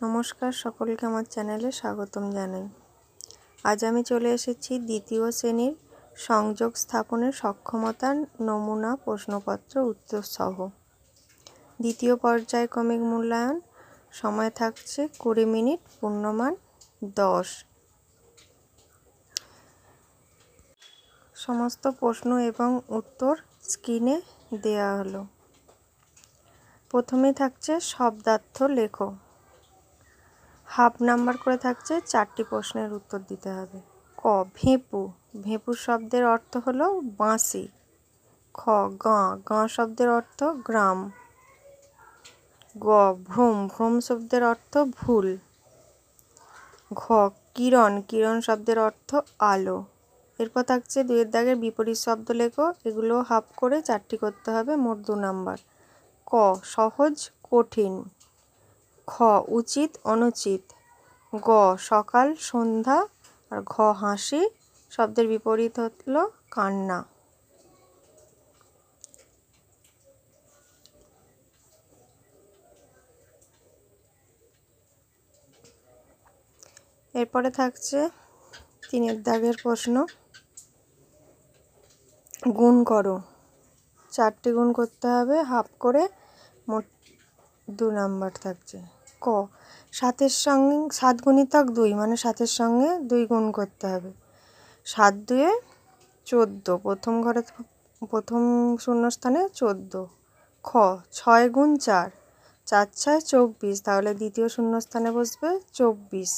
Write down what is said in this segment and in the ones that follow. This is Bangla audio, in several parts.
নমস্কার সকলকে আমার চ্যানেলে স্বাগতম জানাই। আজ আমি চলে এসেছি দ্বিতীয় শ্রেণির সংযোগ স্থাপনের সক্ষমতার নমুনা প্রশ্নপত্র উত্তর সহ দ্বিতীয় পর্যায়ক্রমিক মূল্যায়ন, সময় থাকছে কুড়ি মিনিট, পূর্ণমান দশ। সমস্ত প্রশ্ন এবং উত্তর স্ক্রিনে দেওয়া হলো। প্রথমেই থাকছে শব্দার্থ লেখো। হাফ নাম্বার করে থাকছে, চারটি প্রশ্নের উত্তর দিতে হবে। ক, ভেঁপু। ভেঁপু শব্দের অর্থ হলো বাঁশি। খ, গাঁ গাঁ শব্দের অর্থ গ্রাম। গ, ভ্রম। ভ্রম শব্দের অর্থ ভুল। ঘ, কিরণ। কিরণ শব্দের অর্থ আলো। এরপর থাকছে দুয়ের দাগের বিপরীত শব্দ লেখো, এগুলো হাফ করে চারটি করতে হবে, মোট দু নাম্বার। ক, সহজ, কঠিন। খ, উচিত, অনুচিত। গ, সকাল, সন্ধ্যা, আর ঘ, হাসি। শব্দের বিপরীত হলো কান্না। এরপরে থাকছে তিনের দাগের প্রশ্ন। গুণ করো। চারটি গুণ করতে হবে, হাফ করে, মোট দু নাম্বার থাকছে। ক, সাতের সঙ্গে সাত গুণিতক দুই মানে সাতের সঙ্গে দুই গুণ করতে হবে। সাত দুয়ে চোদ্দ, প্রথম ঘরে প্রথম শূন্যস্থানে চোদ্দ। খ, ছয় গুণ চার চার ছয় চব্বিশ, তাহলে দ্বিতীয় শূন্যস্থানে বসবে চব্বিশ।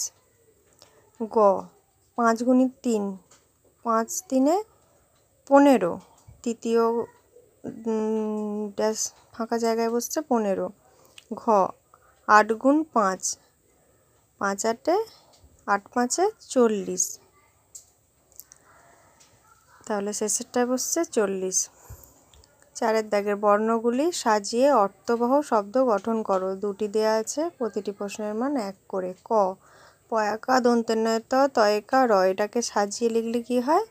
গ, পাঁচ গুণিত তিন, পাঁচ তিনে পনেরো, তৃতীয় ড্যাশ ফাঁকা জায়গায় বসছে পনেরো। ঘ, আট গুণ পাঁচ। পাঁচ আটে, আট পাঁচে চল্লিশ। তাহলে শেষেরটায় বসছে চল্লিশ। চারের দাগের বর্ণগুলি সাজিয়ে অর্থবহ শব্দ গঠন করো। দুটি দেয়া আছে, প্রতিটি প্রশ্নের মান এক করে। ক, পয়াকা দন্তেন্নয়ত তয়কা র, এটাকে সাজিয়ে লিখলে কি হয়?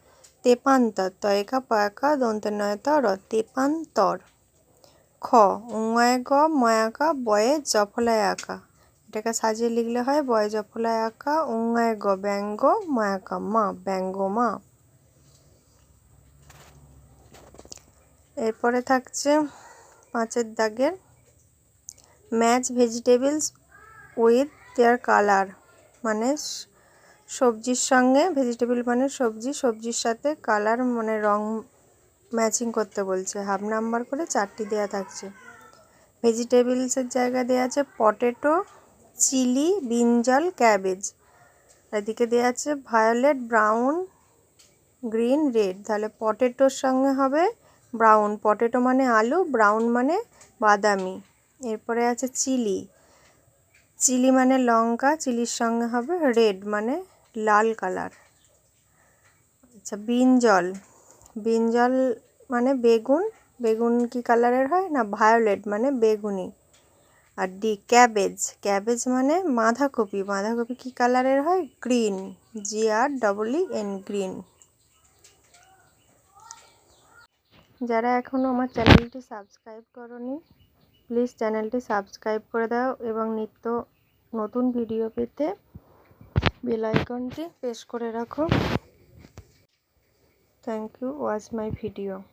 তেপান্তর। তয়কা, পয়াকা দন্তেন্নয়ত র, তেপান্তর। খ, উঙায় গ ময়াকা বয়ে জফলায় আঁকা এটাকে সাজিয়ে লিখলে হয়, বয়ে জফলায় আঁকা উঙায় গ, ব্যঙ্গ ময়াকা মা, ব্যঙ্গ, মা। এরপরে থাকছে পাঁচের দাগের, match vegetables with their colour মানে সবজির সঙ্গে ভেজিটেবল মানে সবজি, সবজির সাথে কালার মানে রং ম্যাচিং করতে বলছে। হাফ নাম্বার করে চারটি দেয়া থাকছে। ভেজিটেবলসের জায়গা দেওয়া আছে পটেটো চিলি বিনজল ক্যাবেজ এদিকে দেওয়া আছে ভায়োলেট ব্রাউন গ্রিন রেড তাহলে পটেটোর সঙ্গে হবে ব্রাউন পটেটো মানে আলু ব্রাউন মানে বাদামি। এরপরে আছে চিলি চিলি মানে লঙ্কা চিলির সঙ্গে হবে রেড মানে লাল কালার আচ্ছা বিনজল বিনজল মানে বেগুন বেগুন কি কালারের হয়? না, ভায়োলেট মানে বেগুনি। আর ডি, ক্যাবেজ। ক্যাবেজ মানে বাঁধাকপি। বাঁধাকপি কি কালারের হয়? Green. G R double E N green. যারা এখনও আমার চ্যানেলটি সাবস্ক্রাইব করনি, প্লিজ চ্যানেলটি সাবস্ক্রাইব করে দাও এবং নিত্য নতুন ভিডিও পেতে বেল আইকনটি প্রেস করে রাখো। thank you. Watch my video.